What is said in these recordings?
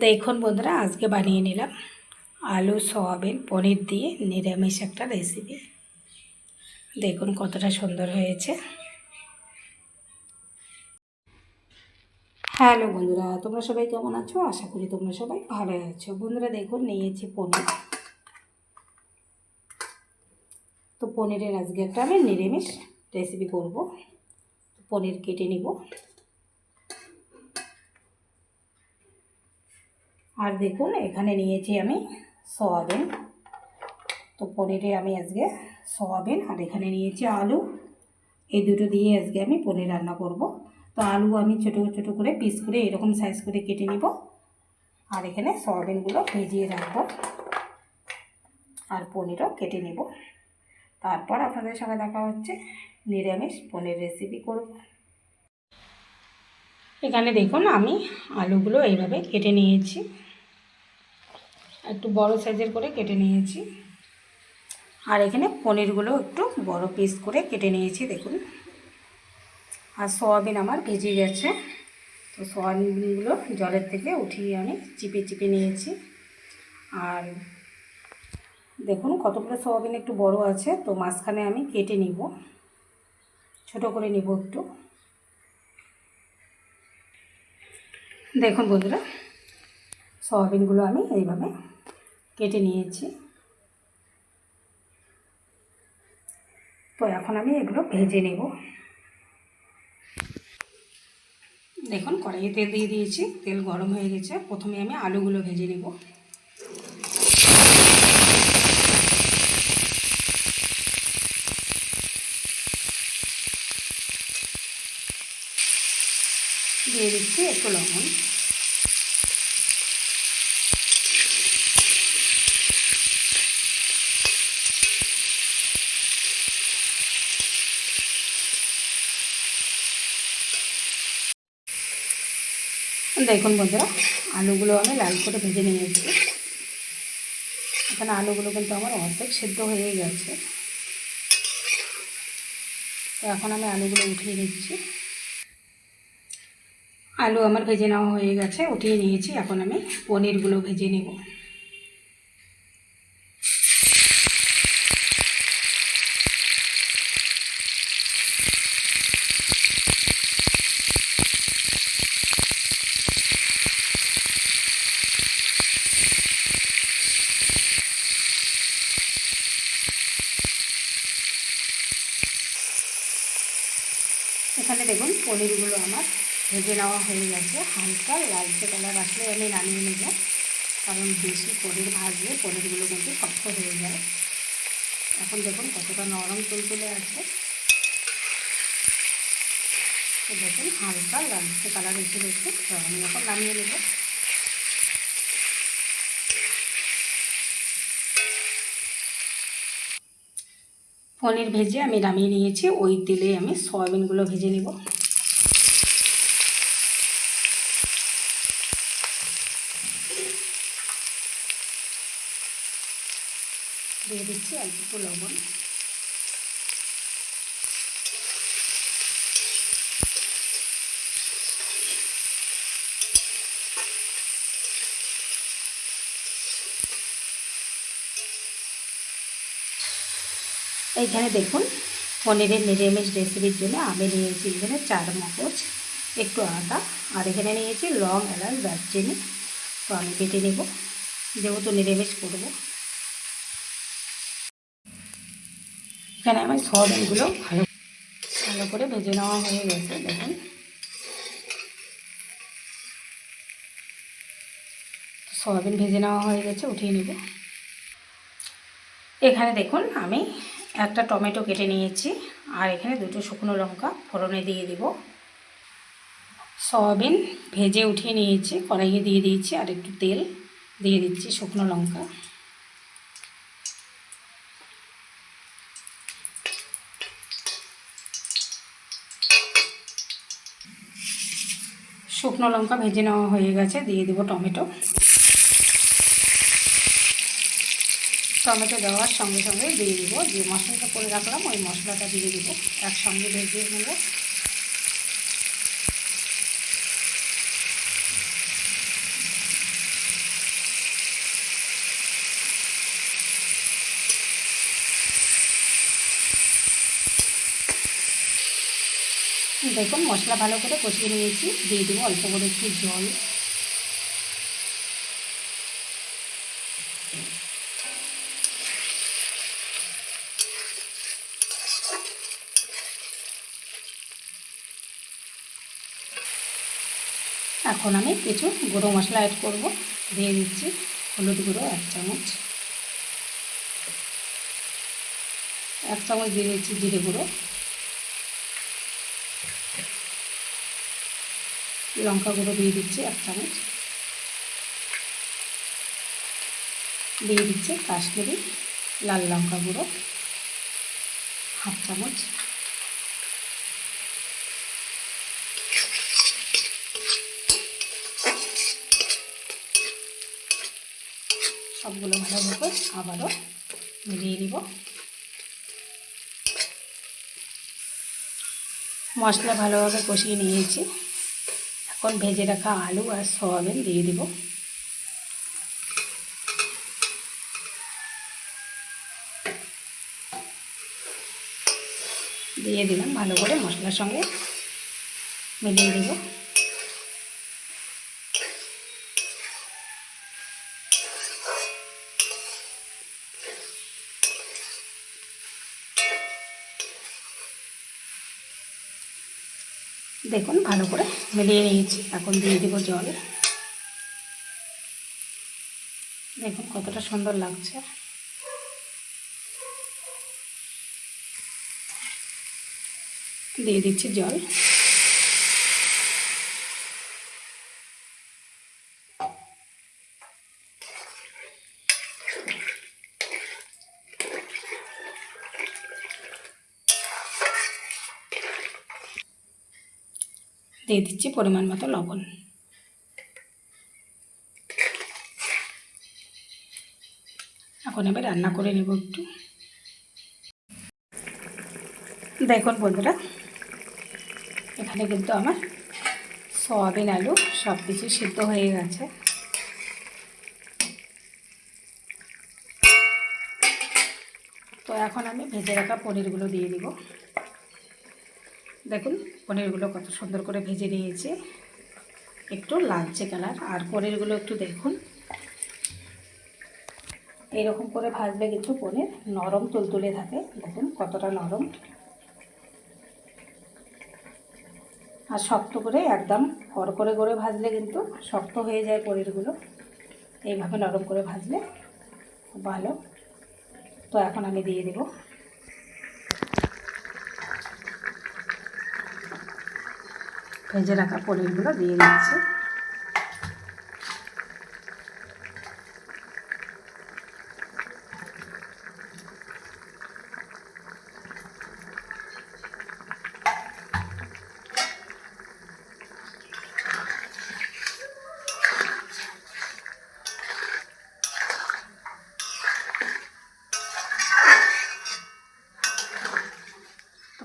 দেখুন বন্ধুরা, আজকে বানিয়ে নিলাম আলু, সয়াবিন, পনির দিয়ে নিরামিষ একটা রেসিপি দেখুন কতটা সুন্দর হয়েছে। হ্যালো বন্ধুরা, তোমরা সবাই কেমন আছো? আশা করি তোমরা সবাই ভালো আছো। বন্ধুরা, দেখুন নিয়েছি পনির। তো পনিরের আজকে একটা আমি নিরামিষ রেসিপি করব। পনির কেটে নিব। আর দেখুন, এখানে নিয়েছি আমি সয়াবিন। তো পনিরে আমি আজকে সয়াবিন, আর এখানে নিয়েছি আলু। এই দুটো দিয়ে আজকে আমি পনির রান্না করব। তো আলু আমি ছোটো ছোটো করে, পিস করে, এরকম সাইজ করে কেটে নিব। আর এখানে সয়াবিনগুলো ভিজিয়ে রাখব। আর পনিরও কেটে নেব। তারপর আপনাদের সঙ্গে দেখা হচ্ছে। নিরামিষ পনির রেসিপি করব। এখানে দেখুন, আমি আলুগুলো এইভাবে কেটে নিয়েছি। একটু বড় সাইজের করে কেটে নিয়েছি। আর এখানে পনিরগুলো একটু বড় পিস করে কেটে নিয়েছি, দেখুন। আর সয়াবিন আমার ভেজে গেছে। তো সয়াবিনগুলো জলের থেকে উঠিয়ে আমি চিপে চিপে নিয়েছি। আর দেখুন কতগুলো সয়াবিন একটু বড় আছে, তো মাঝখানে আমি কেটে নিব। ছোট করে নিব একটু। দেখুন বন্ধুরা, সয়াবিনগুলো আমি এইভাবে কেটে নিয়েছি। তো এখন আমি এগুলো ভেজে নেব। দেখুন, কড়াইয়ে তেল দিয়ে দিয়েছি। তেল গরম হয়ে গেছে। প্রথমে আমি আলুগুলো ভেজে নেব। দিয়ে দিচ্ছি একটু লবণ। দেখুন বন্ধুরা, আলুগুলো আমি লাল করে ভেজে নিয়েছি। এখানে আলুগুলো কিন্তু আমার অর্ধেক সেদ্ধ হয়ে গেছে। তো এখন আমি আলুগুলো উঠিয়ে নিচ্ছি। আলু আমার ভেজে নেওয়া হয়ে গেছে, উঠিয়ে নিয়েছি। এখন আমি পনিরগুলো ভেজে নেব এখানে দেখুন পনিরগুলো আমার ভেজে নেওয়া হয়ে গেছে। হালকা লালচে কালার আসলে আমি নামিয়ে নেব। কারণ বেশি পনির ভাজলে পনিরগুলো কিন্তু শক্ত হয়ে যায়। এখন দেখুন কতটা নরম তুলতুলে আছে দেখুন হালকা লালচে কালার এসে গেছে। তো আমি এখন নামিয়ে নেব। পনির ভেজে আমি নামিয়ে নিয়েছি। ওই তেলে আমি সয়াবিনগুলো ভেজে নেব। দিয়ে দিচ্ছি অল্প একটু লবণ। এইখানে দেখুন, পনিরের নিরামিষ রেসিপির জন্য আমি নিয়েছি এখানে চার মগজ, একটু আদা, আর এখানে নিয়েছি লং এলাচ, দারচিনি। তো আমি কেটে নেব। যেহেতু নিরামিষ করব এখানে আমি সয়াবিনগুলো ভালো ভালো করে ভেজে নেওয়া হয়ে গেছে, দেখুন। সয়াবিন ভেজে নেওয়া হয়ে গেছে, উঠিয়ে নেব। এখানে দেখুন, আমি একটা টমেটো কেটে নিয়েছি, আর এখানে দুটো শুকনো লঙ্কা ফোড়নে দিয়ে দিব। সয়াবিন ভেজে উঠিয়ে নিয়েছি, কড়াইয়ে দিয়ে দিয়েছি, আর একটু তেল দিয়ে দিচ্ছি শুকনো লঙ্কা। শুকনো লঙ্কা ভেজে নেওয়া হয়ে গেছে, দিয়ে দেবো টমেটো। টমেটো দেওয়ার সঙ্গে সঙ্গে দিয়ে দেবো যে মশলাটা করে রাখলাম, ওই মশলাটা দিয়ে দেবো। একসঙ্গে ভেজে নেব। দেখুন, মশলা ভালো করে কষিয়ে নিয়েছি। দিয়ে দেবো অল্প করে একটু জল। এখন আমি কিছু গুঁড়ো মশলা অ্যাড করব। দিয়ে দিচ্ছি হলুদ গুঁড়ো এক চামচ। এক চামচ দিয়ে দিচ্ছি জিরে গুঁড়ো। লঙ্কা গুঁড়ো দিয়ে দিচ্ছি এক চামচ। দিয়ে দিচ্ছি কাশ্মীরি লাল লঙ্কা গুঁড়ো হাফ চামচ। সবগুলো ভালোভাবে আবারও মিলিয়ে নিব। মশলা ভালোভাবে কষিয়ে নিয়েছি। এখন ভেজে রাখা আলু আর সয়াবিন দিয়ে দিব। দিয়ে দিলাম ভালো করে মশলার সঙ্গে মিলিয়ে দেব। দেখুন, ভালো করে মিলিয়ে নিয়েছি। এখন দিয়ে দেবো জল। দেখুন কতটা সুন্দর লাগছে। দিয়ে দিচ্ছি জল। দিয়ে দিচ্ছি পরিমাণ মতো লবণ। এখন আমি রান্না করে নেব একটু। দেখুন বন্ধুরা, এখানে কিন্তু আমার সয়াবিন আলু সব কিছু সিদ্ধ হয়ে গেছে। তো এখন আমি ভেজে রাখা পনিরগুলো দিয়ে দিব। দেখুন, পনিরগুলো কত সুন্দর করে ভেজে নিয়েছি। একটু লালচে কালার, আর পনিরগুলো একটু দেখুন। এইরকম করে ভাজলে কিন্তু পনির নরম তুলতুলে থাকে। দেখুন কতটা নরম। আর শক্ত করে একদম কর করে করে ভাজলে কিন্তু শক্ত হয়ে যায় পনিরগুলো। এইভাবে নরম করে ভাজলে ভালো। তো এখন আমি দিয়ে দেব। ভেজে রাখা পনিরগুলো দিয়ে দিচ্ছি।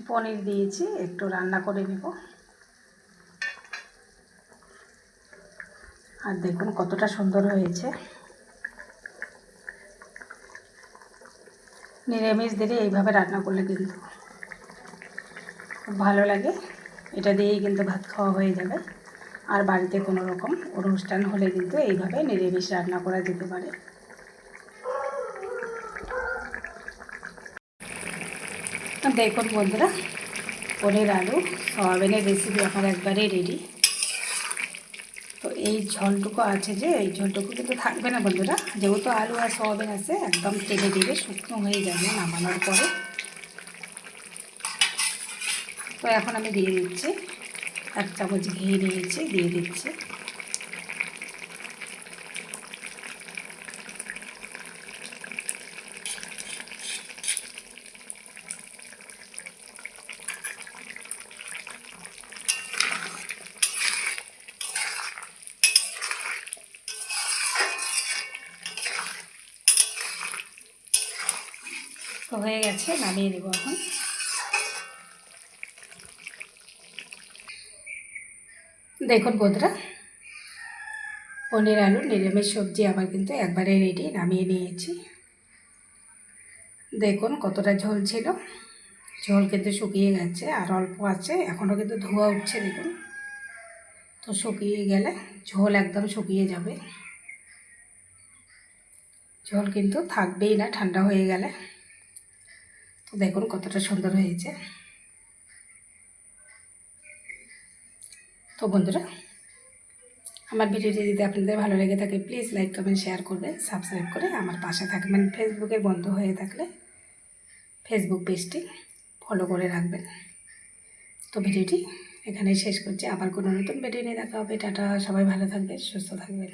পনির দিয়েছি একটু রান্না করে নেব। আর দেখুন কতটা সুন্দর হয়েছে। নিরামিষ দিলে এইভাবে রান্না করলে কিন্তু খুব ভালো লাগে। এটা দিয়েই কিন্তু ভাত খাওয়া হয়ে যাবে। আর বাড়িতে কোনো রকম অনুষ্ঠান হলে কিন্তু এইভাবে নিরামিষ রান্না করা যেতে পারে। দেখুন বন্ধুরা, পনির আলু, সয়াবিনের রেসিপি আমার একবারে রেডি এই ঝোলটুকু আছে যে, এই ঝোলটুকু কিন্তু থাকবে না বন্ধুরা। যেহেতু আলু আর সয়াবিন আছে, একদম তেলে দিলে শুকনো হয়ে যাবে নামানোর পরে। তো এখন আমি দিয়ে দিচ্ছি। এক চামচ ঘি নিয়েছি, দিয়ে দিচ্ছি। তো হয়ে গেছে, নামিয়ে দেবো এখন। দেখুন বন্ধুরা, পনির আলু, নিরামিষ সবজি আমার কিন্তু একবারে রেডি নামিয়ে নিয়েছি। দেখুন কতটা ঝোল ছিল। ঝোল কিন্তু শুকিয়ে গেছে, আর অল্প আছে, এখনও কিন্তু ধোয়া উঠছে, দেখুন। তো শুকিয়ে গেলে ঝোল একদম শুকিয়ে যাবে। ঝোল কিন্তু থাকবেই না, ঠান্ডা হয়ে গেলে। তো দেখুন কতটা সুন্দর হয়েছে। তো বন্ধুরা, আমার ভিডিওটি যদি আপনাদের ভালো লেগে থাকে প্লিজ লাইক কমেন্ট শেয়ার করবেন সাবস্ক্রাইব করে আমার পাশে থাকবেন। ফেসবুকের বন্ধু হয়ে থাকলে ফেসবুক পেজটি ফলো করে রাখবেন। তো ভিডিওটি এখানেই শেষ করছি। আবার কোনো নতুন ভিডিও নিয়ে দেখা হবে। টাটা, সবাই ভালো থাকবেন, সুস্থ থাকবেন।